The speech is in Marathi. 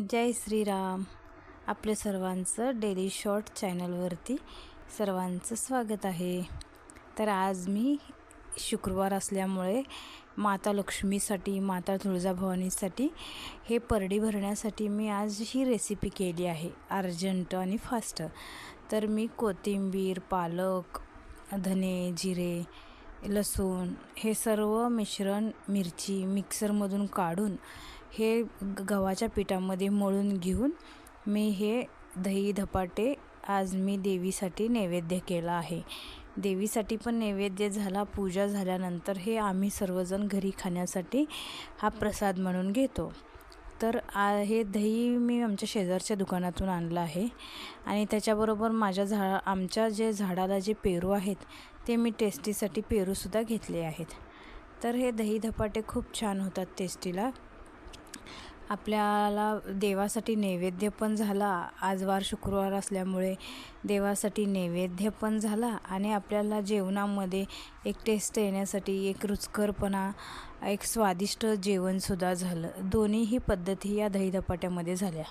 जय श्रीराम. आपल्या सर्वांचं डेली शॉर्ट चॅनलवरती सर्वांचं स्वागत आहे. तर आज मी शुक्रवार असल्यामुळे माता लक्ष्मीसाठी माता तुळजाभवानीसाठी हे परडी भरण्यासाठी मी आज ही रेसिपी केली आहे. अर्जंट आणि फास्ट तर मी कोथिंबीर पालक धने जिरे लसूण हे सर्व मिश्रण मिरची मिक्सरमधून काढून हे ग- गव्हाच्या पिठामध्ये मळून घेऊन मी हे दही धपाटे आज मी देवीसाठी नैवेद्य केला आहे. देवीसाठी पण नैवेद्य झाला पूजा झाल्यानंतर हे आम्ही सर्वजण घरी खाण्यासाठी हा प्रसाद म्हणून घेतो. तर आ हे दही मी आमच्या शेजारच्या दुकानातून आणलं आहे. आणि त्याच्याबरोबर माझ्या झा आमच्या जे झाडाला जे पेरू आहेत ते मी टेस्टीसाठी पेरूसुद्धा घेतले आहेत. तर हे दही धपाटे खूप छान होतात टेस्टीला आपल्याला देवासाठी नैवेद्य पण झाला. आज वार शुक्रवार असल्यामुळे देवासाठी नैवेद्य पण झाला आणि आपल्याला जेवणामध्ये एक टेस्ट येण्यासाठी एक रुचकरपणा एक स्वादिष्ट जेवणसुद्धा झालं. दोन्हीही पद्धती या दहीधपाट्यामध्ये झाल्या.